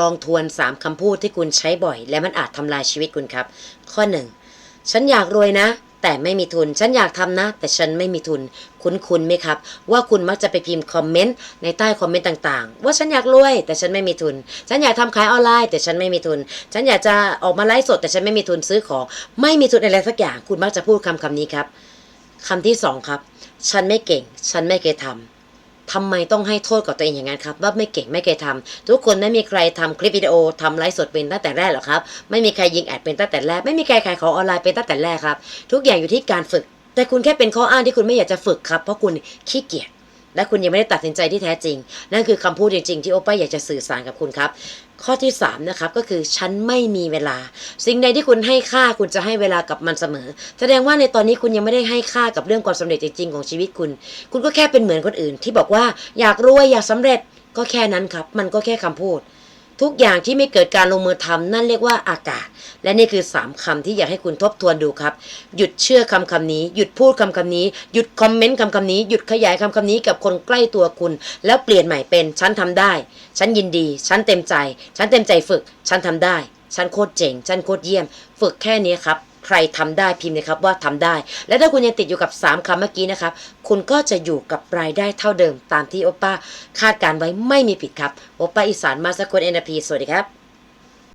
ลองทวน 3คำพูดที่คุณใช้บ่อย และมันอาจทำลายชีวิตคุณครับ ข้อ 1 ฉันอยากรวยนะ แต่ไม่มีทุน ฉันอยากทำนะ แต่ฉันไม่มีทุน คุ้นคุณไหมครับ ว่าคุณมักจะไปพิมพ์คอมเมนต์ในใต้คอมเมนต์ต่างๆ ว่าฉันอยากรวย แต่ฉันไม่มีทุน ฉันอยากทำขายออนไลน์ แต่ฉันไม่มีทุน ฉันอยากจะออกมาไลฟ์สด แต่ฉันไม่มีทุนซื้อของ ไม่มีทุนอะไรสักอย่าง คุณมักจะพูดคำคำนี้ครับคำที่สองครับ ฉันไม่เก่ง ฉันไม่เคยทำ ทำไมต้องให้โทษกับตัวเองอย่างนั้นครับว่าไม่เก่งไม่เคยทำทุกคนไม่มีใครทำคลิปวิดีโอทำไลฟ์สดเป็นตั้งแต่แรกหรอกครับ ไม่มีใครยิงแอดเป็นตั้งแต่แรก ไม่มีใครขายของออนไลน์เป็นตั้งแต่แรกครับ ทุกอย่างอยู่ที่การฝึก แต่คุณแค่เป็นข้ออ้างที่คุณไม่อยากจะฝึกครับ เพราะคุณขี้เกียจ และคุณยังไม่ได้ตัดสินใจที่แท้จริง นั่นคือคำพูดจริงๆ ที่โอป้าอยากจะสื่อสารกับคุณครับ ข้อที่3นะครับก็คือฉันไม่มีเวลา สิ่งใดที่คุณให้ค่าคุณจะให้เวลากับมันเสมอ แสดงว่าในตอนนี้คุณยังไม่ได้ให้ค่ากับเรื่องความสำเร็จจริงๆของชีวิตคุณ คุณก็แค่เป็นเหมือนคนอื่น ที่บอกว่าอยากรวยอยากสำเร็จก็แค่นั้นครับ มันก็แค่คำพูด ทุกอย่างที่ไม่เกิดการลงมือทำนั่นเรียกว่าอากาศ และนี่คือ 3คำที่อยากให้คุณทบทวนดูครับ หยุดเชื่อคำคำนี้ หยุดพูดคำคำนี้ หยุดคอมเมนต์คำคำนี้ หยุดขยายคำคำนี้กับคนใกล้ตัวคุณ แล้วเปลี่ยนใหม่เป็น ฉันทำได้ ฉันยินดี ฉันเต็มใจ ฉันเต็มใจฝึก ฉันทำได้ ฉันโคตรเจ๋ง ฉันโคตรเยี่ยม ฝึกแค่นี้ครับ ใครทำได้พิมพ์นะครับว่าทำได้ และถ้าคุณยังติดอยู่กับ 3คำเมื่อกี้นะครับ คุณก็จะอยู่กับรายได้เท่าเดิมตามที่โอป้าคาดการไว้ไม่มีผิดครับโอป้าอีสานมาสกลเอ็นพีสวัสดีครับ